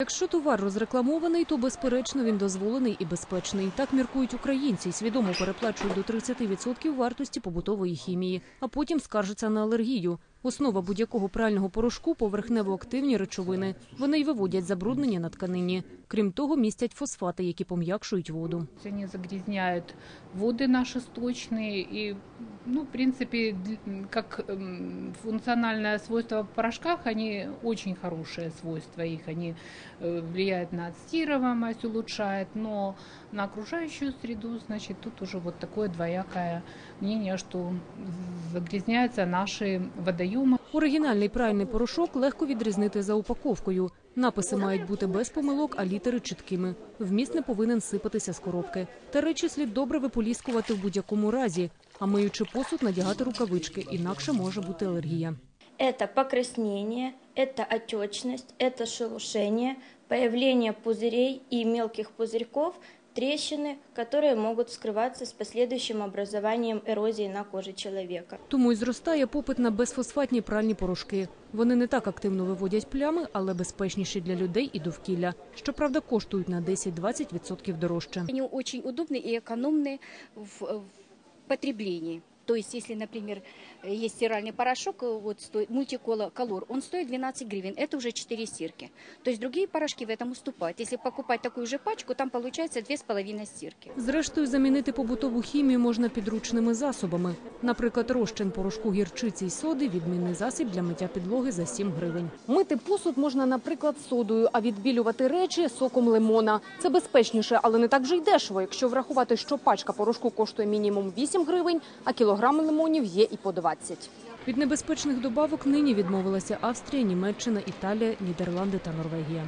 Якщо товар розрекламований, то безперечно він дозволений і безпечний. Так міркують українці, свідомо переплачують до 30% вартості побутової хімії, а потім скаржаться на алергію. Основа будь-якого прального порошку поверхнево-активні речовини. Вони й виводять забруднення на тканині. Крім того, містять фосфати, які пом'якшують воду. Они загрязняют воды наши сточные и, ну, в принципе, дл- как эм, функциональное свойство в порошках, они очень хорошие свойства их. Они э, влияют на отстирываемость, улучшают, но на окружающую среду, значит, тут уже вот такое двоякое мнение, что загрязняются наши водоемы. Оригінальний пральний порошок легко відрізнити за упаковкою. Написи мають бути без помилок, а літери чіткими. Вміст не повинен сипатися з коробки. Та речі слід добре виполіскувати в будь-якому разі. А миючи посуд, надягати рукавички, інакше може бути алергія. Это покраснение, это отечность, это шелушение, появление пузырей и мелких пузырьков, трещины, которые могут скрываться с последующим образованием эрозии на коже человека. Тому й зростає попит на безфосфатні пральні порошки. Вони не так активно виводять плями, але безпечніші для людей і довкілля. Щоправда, коштують на 10-20% дорожче. Они очень удобны и экономны в, в потреблении. То есть, если, например, есть стиральный порошок, э, вот стоит мультиколор, он стоит 12 гривен, это уже 4 стирки. То есть другие порошки в этом уступают. Если покупать такую же пачку, там получается 2,5 стирки. Зрештою, замінити побутову хімію можна підручними засобами. Наприклад, розчин порошку гірчиці й соди – відмінний засіб для миття підлоги за 7 гривень. Мити посуд можна, наприклад, содою, а відбілювати речі – соком лимона. Це безпечніше, але не так же й дешево, якщо врахувати, що пачка порошку коштує мінімум 8 гривень, а кілограм лимонів є і по 20. Від небезпечних добавок нині відмовилася Австрія, Німеччина, Італія, Нідерланди та Норвегія.